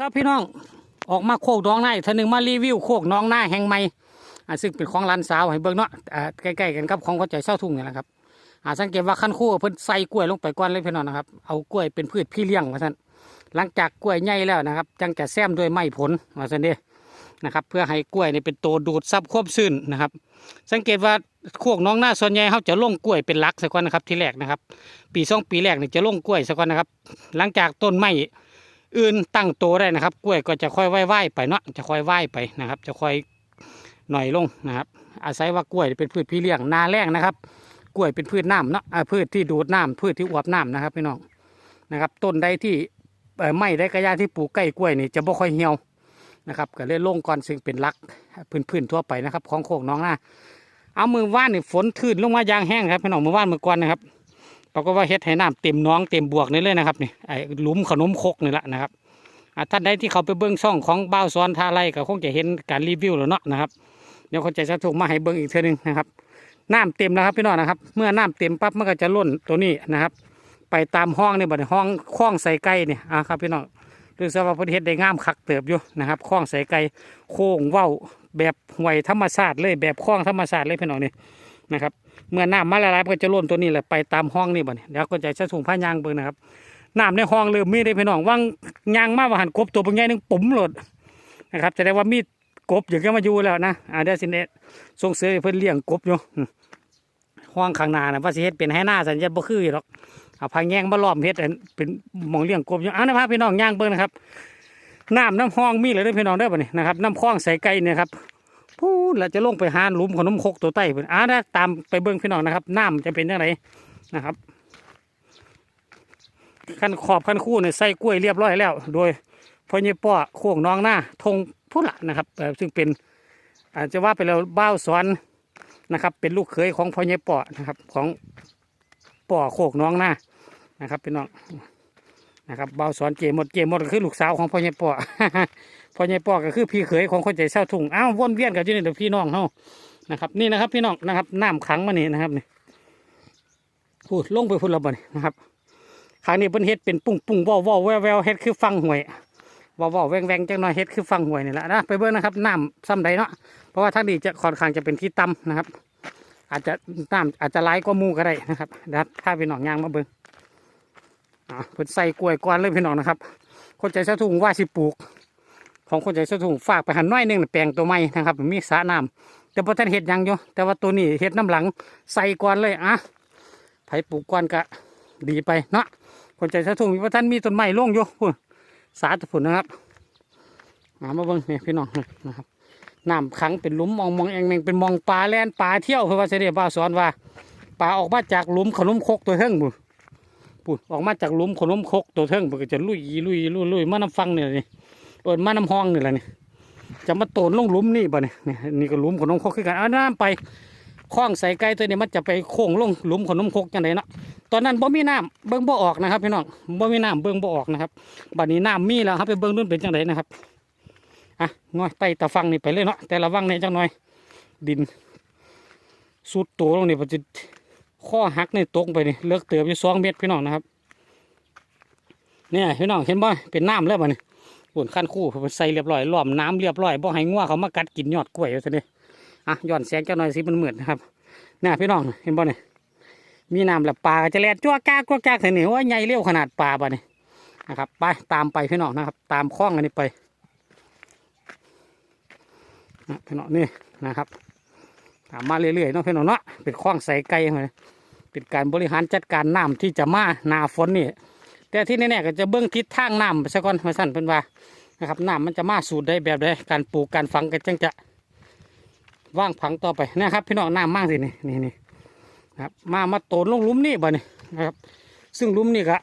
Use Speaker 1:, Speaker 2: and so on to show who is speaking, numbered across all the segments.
Speaker 1: ครับพี่น้องออกมาโคกน้องนาอีกเท่านหนึ่งมารีวิวโคกน้องนาแห่งใหม่อ่าซึ่งเป็นของร้านสาวให้เบิ่งเนาะอ่าใกล้ๆกันกับของเขาใจเศร้าทุ่งนี่แหละครับอ่าสังเกตว่าขั้นคู่เพิ่นใส่กล้วยลงไปก่อนเลยพี่น้องนะครับเอากล้วยเป็นพืชพี่เลี้ยงมาสั่นหลังจากกล้วยใหญ่แล้วนะครับจังจะแซมด้วยไม้ผลมาสั่นเด้นะครับเพื่อให้กล้วยนี่เป็นตัวดูดซับควบซื่นนะครับ สังเกตว่าโคกน้องหน้าส่วนใหญ่เขาจะลงกล้วยเป็นลักสักก่อนนะครับที่แรกนะครับ ปีสองปีแรกนี่จะลงกล้วยสักก่อนนะครับ หลังจากต้นไม้ อื่นตั้งโตได้นะครับ กล้วยก็จะค่อยไหว้ๆไปเนาะจะค่อยไหว้ไปนะครับ จะค่อยหน่อยลงนะครับ อาศัยว่ากล้วยเป็นพืชพี่เลี้ยงนาแรงนะครับ กล้วยเป็นพืชน้ำเนาะพืชที่ดูดน้ำพืชที่อวบน้ำนะครับพี่น้องนะครับ ต้นใดที่ไม่ได้กระยาที่ปลูกใกล้กล้วยนี่จะบ่ค่อยเหี่ยวนะครับก็เลยลงก่อนซึ่งเป็นลักพื้นๆทั่วไปนะครับ ของโคกน้องนาเอามือว่านนี่ฝนทื่นลงมายางแห้งครับพี่น้องมือว่านมือก่อนนะครับ ปรากฏว่าเฮ็ดให้น้ำเต็มน้องเต็มบวกนี่เลยนะครับนี่ไอ้หลุมขนมคกนี่แหละนะครับท่านใดที่เขาไปเบิ้งช่องของบ้าวซ้อนท่าไรก็คงจะเห็นการรีวิวแล้วเนาะนะครับเดี๋ยวเขาจะจะถูกมาให้เบิ้งอีกเท่านึงนะครับน้ำเต็มแล้วครับพี่น้องนะครับ เมื่อน้ำเต็มปั๊บมันก็จะล้นตัวนี้นะครับ ไปตามห้องนี่บัดนี้ห้องคล้องใส่ไก่เนี่ยอ่าครับพี่น้องดูสว่าพิ่นเฮ็ดได้งามคักเติบอยู่นะครับคล้องใส่ไก่โค้งเว้าแบบห่วยธรรมชาติเลยแบบคล้องธรรมชาติเลยพี่น้องนี่นะครับ เมื่อน้ำมาละลายมันก็จะล้นตัวนี้แหละไปตามห้องนี่บ่เนี่ยเดี๋ยวก็จะใช้ถุงผ้ายางเบิ่งนะครับน้ำในห้องเริ่มมีได้พี่น้องว่างยางมาว่าหันกบตัวเป็นไงนึงปุ๋มโหลดนะครับแสดงว่ามีกบอย่างเงี้มาอยู่แล้วนะอ่าเดี๋ยวสิเนตส่งเสริมให้เพิ่นเลี้ยงกบอยู่ห้องข้างหน้านะว่าสิเฮ็ดเป็นให้หน้าสัญญาบ่คืออยู่หรอกเอาพายแยงมาล้อมเฮ็ดเป็นมองเลี้ยงกบอยู่เอานะครับพี่น้องย่างเบิ่งนะครับน้ำน้ำห้องมีเลยเด้อพี่น้องเด้อบ่นี่นะครับน้ำคลองใส่ไก่เนี่ยครับ พูดแล้วจะลงไปหาหลุมขนมคกตัวใต้เพิ่อนอ่านะตามไปเบิ่งพี่น้องนะครับน้ำจะเป็นยังไงนะครับขั้นขอบขั้นคู่เนี่ยใส่กล้วยเรียบร้อยแล้ว โดยพ่อเยี่ป้อโค้งน้องหน้าทงพุ่ละนะครับซึ่งเป็นอาจจะว่าไปแล้วบ้าวสอนนะครับ เป็นลูกเขยของพ่อเยี่ป้อนะครับ ของป้อโคกน้องหน้านะครับพี่น้องนะครับบ้าวสอนเจหมดเจหมดก็คือลูกสาวของพ่อเยี่ป้อ พ่อใหญ่ปอก็คือพี่เขยของคนใจเศร้าทุ่งอ้าววนเวียนกันอยู่นี่เดี๋ยวพี่น้องเฮานะครับ นี่นะครับ พี่น้องนะครับน้ำขังมานี่นะครับนี่พูดลงไปพูดและบ่นี่นะครับครั้งนี้เพิ่นเฮ็ดเป็นปุ้งปุ้งว่าวว่าวแววแววเฮ็ดคือฟังหวยว่าวว่าวแวงแวงจังหน่อยเฮ็ดคือฟังหวยนี่แหละนะไปเบิ่งนะครับน้ำซ้ำใดเนาะเพราะว่าทางนี้จะค่อนข้างจะเป็นที่ต่ำนะครับ อาจจะน้ำอาจจะไหลกว่ามูก็ได้นะครับเดี๋ยวถ้าพี่น้องย่างมาเบิ่งอ่าเพิ่นใส่กล้วยก้อนเลยพี่น้องนะครับ คนใจเศร้าทุ่งว่าสิปลูก ของคนใจสะถุงฝากไปหันน้อยหนึงน่ะแปลงตัวใหม่นะครับ มีสระน้ำแต่พอท่านเห็ดยังอยู่แต่ว่าตัวนี้เห็ดน้ำหลังใส่ก่อนเลยอะไผปลูกก่อนก็ดีไปเนาะคนใจสะถุงพอท่านมีต้นไม้ร่วงอยู่พุ่นสาธุพุ่นนะครับมามาเบิ่งนี่พี่น้องนะครับน้ำขังเป็นหลุมมองมองเองเองเป็นมองปลาแล่นปลาเที่ยวเพื่อว่าเสด็จบ้าวสอนว่าปลาออกมาจากหลุมขนมคกตัวเทิงบุปุ่นออกมาจากหลุมขนมคกตัวเทิงมันก็จะลุยลุยลุยลุยมาน้ำฟังเนี่ยนี่ เอินมาน้ำห้องนี่แหละนี่จะมาโตนลงหลุมนี่ป่ะนี่นี่นี่ก็หลุมขนมครกคือกันเอาน้ำไปคล้องใส่ไก่ตัวนี้มันจะไปโค้งลงหลุมขนมคกจังไดเนาะตอนนั้นบ่มีน้ำเบิ่งบ่ออกนะครับพี่น้องบ่มีน้ำเบิ่งบ่ออกนะครับบัดนี้น้ำมีแล้วครับไปเบิ่งนู่นเป็นจังไดนะครับอะง่อยไต่ตะฟังนี่ไปเลยเนาะแต่ละวังเนี่ยจังหน่อย ดินสุดโตลงนี่มันจะข้อหักนี่ตกไปนี่เลือกเติบอยู่สองเมตรพี่น้องนะครับเนี่ยพี่น้องเห็นบ่เป็นน้ำแล้วบ่เนี่ย ปุ่นขั้นคู่เพิ่นใส่เรียบร้อยล้อมน้ำเรียบร้อยบ่ให้งัวเขามากัดกินยอดกล้วยว่าซั่นเด้อะย้อนแสงจักหน่อยสิมันเหมืดนนะครับเนี่ยพี่น้องเห็นบ่เนี่ยมีน้ำแล้วปลาจะแล่นจ้วกากจ้วกากใส่นี่ว่าใหญ่เร็วขนาดปลาบ่เนี่ยนะครับไปตามไปพี่น้องนะครับ ตามคล้องอันนี้ไปนะพี่น้องนี่นะครับตามมาเรื่อยๆเนาะพี่น้องเนาะเป็นคล้องใส่ไก่เลยเป็นการบริหารจัดการน้ำที่จะมาหนาฝนนี่ แต่ที่แน่ๆก็จะเบื้องทิศทางน้ำไปซะก่อนมาสั่นเพิ่นว่านะครับน้ำมันจะมาสูตรได้แบบใดการปลูกการฝังก็จังจะว่างผังต่อไปนะครับ พี่น้องน้ำมากสินี่นี่นี่นะครับมามาโตนลงลุ่มนี่บ่นี่นะครับ ซึ่งลุ่มนี่ก็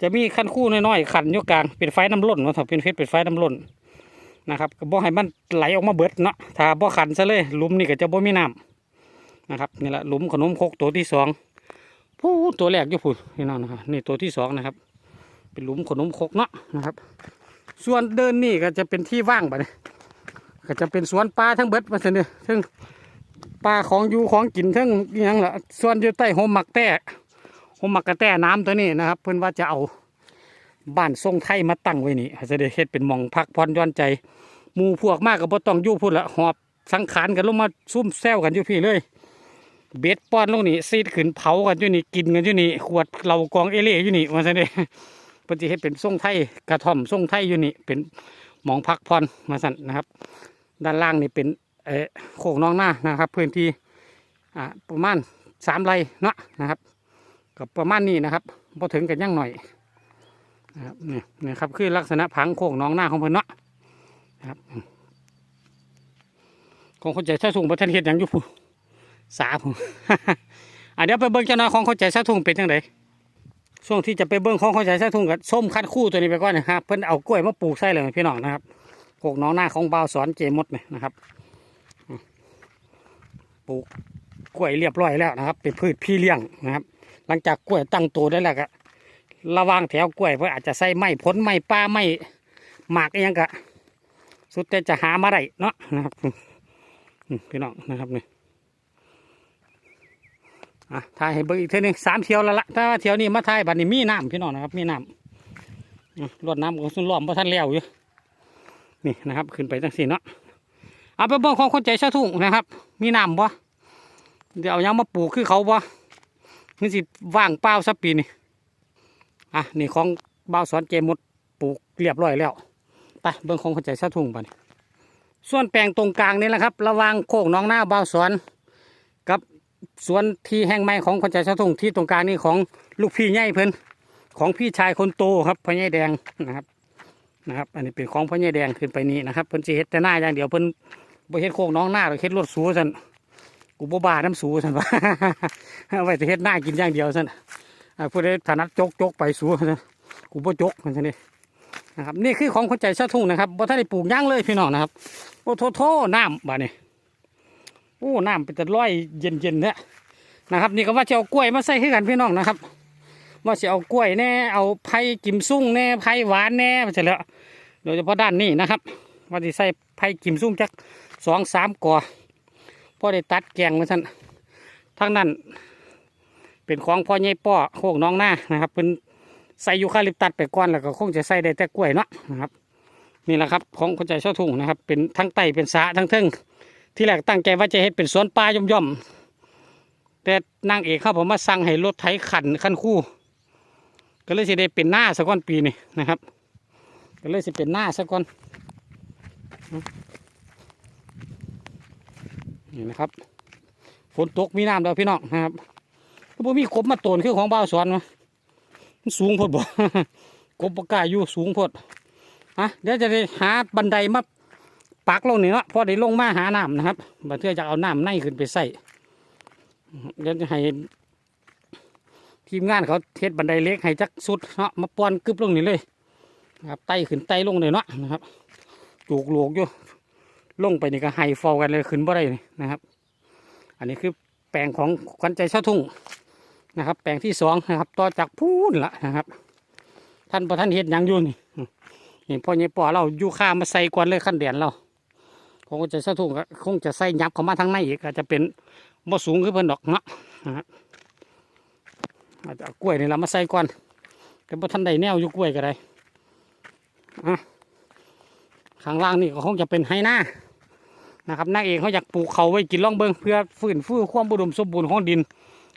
Speaker 1: จะมีขั้นคู่น้อยๆขันอยู่กลางเป็นไฟน้ำล้นนาะถ้าเป็นเพชรเป็นไฟน้ำล้นนะครับก็บ่ให้มันไหลออกมาเบิดเนาะถ้าบ่ขันซะเลยลุ่มนี่ก็จะบ่มีน้ำนะครับนี่แหละลุ่มขนมคกตัวที่สอง ผู้ตัวแรกอยู่พูดพี่น้องนะครับนี่ตัวที่สองนะครับ เป็นหลุมขนมคกเนาะนะครับ ส่วนเดินนี่ก็จะเป็นที่ว่างไปเลยก็จะเป็นสวนปลาทั้งเบิดมาเสนอทั้งปลาของอยู่ของกินทั้งยังละส่วนอยู่ใต้โฮมมักแต้โฮมมักกระแต้น้ำตัวนี้นะครับ เพื่อนว่าจะเอาบ้านทรงไทยมาตั้งไว้นี่อาจจะได้เฮ็ดเป็นมองพักผ่อนหย้อนใจมูพวกมากก็บ่ต้องอยู่พุ่นละหอบสังขารกันลงมาซุ่มแซวกันอยู่พี่เลย เบ็ดป้อนลงนี่ซีดขึ้นเผากันอยู่นี่กินกันอยู่นี่ขวดเหล้ากองเอเล่อยู่นี่ว่าซั่นเด้เพิ่นสิเฮ็ดเป็นทรงไทยกระท่อมทรงไทยอยู่นี่เป็นหมองพักผ่อนมาสั่นนะครับ ด้านล่างนี่เป็นเออโคกน้องหน้านะครับ พื้นที่อ่าประมาณสามไร่เนาะนะครับกับประมาณนี้นะครับพอถึงกันยังหน่อยนะครับนี่นี่ครับคือลักษณะผังโคกน้องหน้าของเพิ่นเนาะนะครับของคนใจใช้ถุงประเทศเฮ็ดหยังยุฟู สาผู้อะเดี๋ยวไปเบิ่งเจ้าน้าของเข้าใจใช้ถุงเป็นจังไดช่วงที่จะไปเบิ้งของเขาใช้สะทุ่งกับส้มคัดคู่ตัวนี้ไปก่อนนะครับเพิ่นเอากล้วยมาปลูกใส่เลยพี่น้องนะครับโขกน้องหน้าของบ่าวสอนเจมดเนี่ยนะครับปลูกกล้วยเรียบร้อยแล้วนะครับ เป็นพืชพี่เลี้ยงนะครับ หลังจากกล้วยตั้งตัวได้แล้วก็ระวางแถวกล้วยเพื่ออาจจะใส่ไม้ผลไม้ป้าไม้หมากอหยังกะสุดแต่จะหามาได้เนาะนะครับพี่น้องนะครับเนี่ย อะถ่ายให้เบิ่งอีกเท่านึงสามเที่ยวแล้วละถ้าเที่ยวนี้มาถ่ายบัดนี้มีน้ำพี่น้องนะครับ มีน้ำอะรดน้ำของสุนล้อมเพราะท่านแล้วอยู่นี่นะครับ ขึ้นไปจังสี่เนาะเอาไปเบิ่งของคนใจชาทุ่งนะครับ มีน้ำบ่เดี๋ยวเอายังมาปลูกคือเขาบ่นี่สิว่างเปล่าสักปีนี่อะนี่ของบ่าสอนเจมดปลูกเรียบร้อยแล้วไปเบิ่งของคนใจชาทุ่งบัดนี้ส่วนแปลงตรงกลางนี่แหละครับ ระว่างโคกน้องหน้าบ่าสอนกับ สวนที่แห่งใหม่ของคนใจชาวทุ่งที่ตรงกลางนี่ของลูกพี่ใหญ่เพิ่นของพี่ชายคนโตครับพ่อใหญ่แดงนะครับนะครับ อันนี้เป็นของพ่อใหญ่แดงขึ้นไปนี่นะครับเพิ่นสิเฮ็ดแต่หน้าอย่างเดียวเพิ่นบ่เฮ็ดโคกน้องหน้าหรือเฮ็ดรถสูซั่นกูบ่บ้าน้ำสูซั่นว่าเอาไว้แต่เฮ็ดหน้ากินอย่างเดียวซั่นอ่าผู้ใดถนัดจกจกไปสูซั่นกูบ่จกมันซั่นนี่นะครับนี่คือของคนใจชาวทุ่งนะครับบ่ทันได้ปลูกย่างเลยพี่น้องนะครับโอ้โทโทน้ำบานี้ โอ้น้ำเป็นแต่ร้อยเย็นๆเนี่ยนะครับ นี่ก็ว่าจะเอากล้วยมาใส่ให้กันพี่น้องนะครับ ว่าจะเอากล้วยแน่เอาไผ่กิมซุ่งแน่ไผ่หวานแน่ไปเสร็จแล้วโดยเฉพาะด้านนี้นะครับ ว่าจะใส่ไผ่กิมซุ่งจักสองสามก่อพอได้ตัดแกงมาสั่นทางนั้น เป็นของพ่อใหญ่ป้อโคกน้องหน้านะครับเป็นใส่ยูคาลิปตัสไปก่อนแล้วก็คงจะใส่ได้แต่กล้วยเนาะนะครับนี่แหละครับของคนใจช่าทุ่งนะครับ เป็นทั้งไตเป็นสาทั้งเทิง ที่แรกตั้งใจว่าจะเฮ็ดเป็นสวนป่าย่อมๆแต่นางเอกเขาผมมาสั่งให้รถไถขันขันคู่ ก็เลยสิได้เป็นหน้าสักก้อนปีนี่นะครับ ก็เลยสิเป็นหน้าสักก้อนนี่นะครับฝนตกมีน้ำแล้วพี่น้องนะครับก็บ่มีกบมาโตนคือของบ่าสวนมาสูงโพดบ่กบปกาอยู่สูงโพดอะเดี๋ยวจะได้หาบันไดมา ปักลงนี่เนาะพอได้ลงมาหาน้ำนะครับบัดเทื่อจะเอาน้ำในขึ้นไปใส่เดี๋ยวจะให้ทีมงานเขาเทศบันไดเล็กให้จักสุดเนาะมาป้อนกึบลงนี่เลยนะครับไต่ขึ้นไต่ลงเลยเนาะนะครับจูกหลวกอยู่ลงไปนี่ก็ไฮฟอลกันเลยขึ้นบ่ได้นะครับ อันนี้คือแปลงของขวัญใจชาวทุ่งนะครับ แปลงที่สองนะครับ ต่อจากพูนละนะครับ ท่านประท่านเฮ็ดยังอยู่นี่นี่พ่อใหญ่ยปอเราอยู่ข้ามมาใส่กวนเลยขั้นเดียนเรา คงจะสะทุ่งก็คงจะใส่ยับเข้ามาทางในอีกอาจจะเป็นบ่สูงขึ้นเพิ่นดอกเนาะนะอาจจะกล้วยนี่เรามาใส่ก่อนแต่บ่ทันใดแนวอยู่กล้วยก็ได้อะข้างล่างนี่ก็คงจะเป็นไฮนานะครับนางเอกเขาอยากปลูกเขาไว้กินล่องเบิงเพื่อฟื้นฟูความอุดมสมบูรณ์ของดิน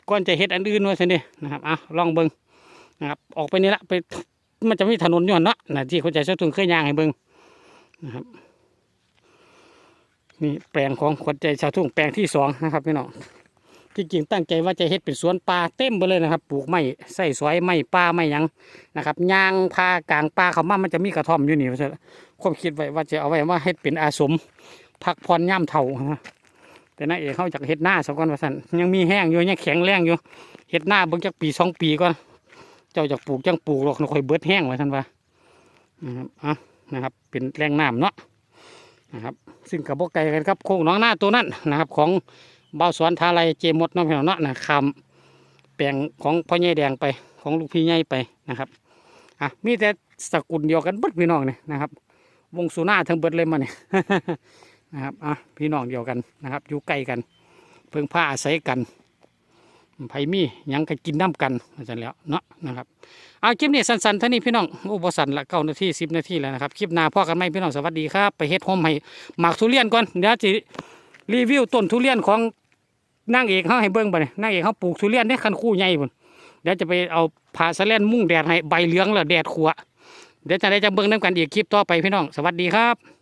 Speaker 1: ก่อนจะเฮ็ดอันอื่นไว้สินี่นะครับอะลองเบิงนะครับออกไปนี่ละไปมันจะมีถนนอยู่นเนาะนะที่เขาใจเส้าถุงเคยยางให้เบิงนะครับ นี่แปลงของขวัญใจชาวทุ่งแปลงที่สองนะครับพี่น้องที่จริงตั้งใจว่าจะเฮ็ดเป็นสวนปลาเต็มไปเลยนะครับ ปลูกไม้ใส่สวยไม้ปลาไม้ยังนะครับย่างพากลางปลาเขามามันจะมีกระท่อมอยู่นี่ว่าความคิดไว้ว่าจะเอาไว้ว่าเฮ็ดเป็นอาสมพักผ่อนย่ำเท่านะแต่นายเอกเขาจากเฮ็ดหน้าสักก่อนว่าซั่นยังมีแห้งอยู่ยังแข็งแรงอยู่เฮ็ดหน้าเบิ่งจักปีสองปีก่อนเจ้าจากปลูกจังปลูกหรอกนค่อยเบิดแห้งไว้ท่านว่านะครับอะนะครับ เป็นแรงน้ำเนาะ นะครับ ซึ่งกับพวกไก่กันครับโค้งน้องหน้าตัวนั้นนะครับ ของเบาสวนทาไรเจมดน้องพี่น้องเนาะนะคำแปลงของพ่อใหญ่แดงไปของลูกพี่ใหญ่ไปนะครับอะมีแต่สกุลเดียวกันเบิดพี่น้องเนี่ยนะครับ วงสุนาทั้งเบิดเลยมาเนี่ยนะครับอะพี่น้องเดียวกันนะครับอยู่ใกล้กัน เพิ่งผ้าอาศัยกัน ไผมียังก็กินน้ำกันว่าซั่นแล้วเนาะนะครับเอาคลิปนี้สั้นๆเท่านี้พี่น้องโอ้บสั้นละเก้านาทีสิบนาทีแล้วนะครับคลิปหน้าพ่อกันไหมพี่น้องสวัสดีครับไปเฮ็ดโฮมให้หมากทุเรียนก่อนเดี๋ยวสิรีวิวต้นทุเรียนของนางเอกเขาให้เบิ่งบ่เนี่ยนางเอกเขาปลูกทุเรียนได้คันคู่ใหญ่พุ่นเดี๋ยวจะไปเอาผ้าสแลนมุ่งแดดให้ใบเหลืองแล้วแดดขัวเดี๋ยวจะได้จะเบิ่งน้ำกันอีกคลิปต่อไปพี่น้องสวัสดีครับ